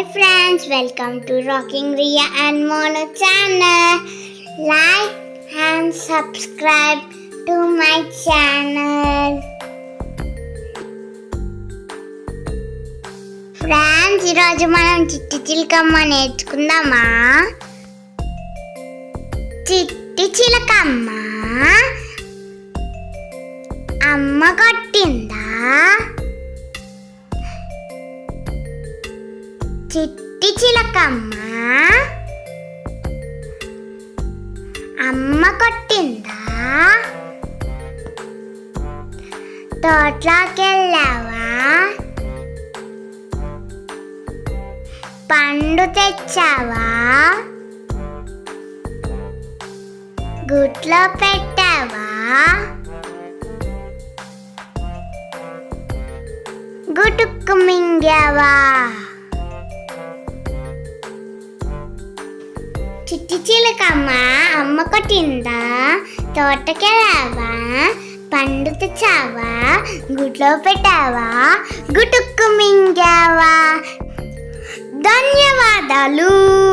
Hi friends welcome to rocking Riya and mono channel like and subscribe to my channel friends ఈరోజు మనం చిట్టి చిలకమ్మ నేర్చుకుందామా? చిట్టి చిలకమ్మ అమ్మ కొట్టిందా? చిట్టి చిలకమ్మ అమ్మ కొట్టిందా? తోట్లోకెళ్ళావా? పండు తెచ్చావా? గుట్లో పెట్టావా? గుటుక్కు మింగావా? చిట్టి చిలకమ్మ అమ్మ కొట్టిందా తోటకెళ్ళావా పండు తెచ్చావా గుడ్లో పెట్టావా గుటుక్కు మింగావా. ధన్యవాదాలు.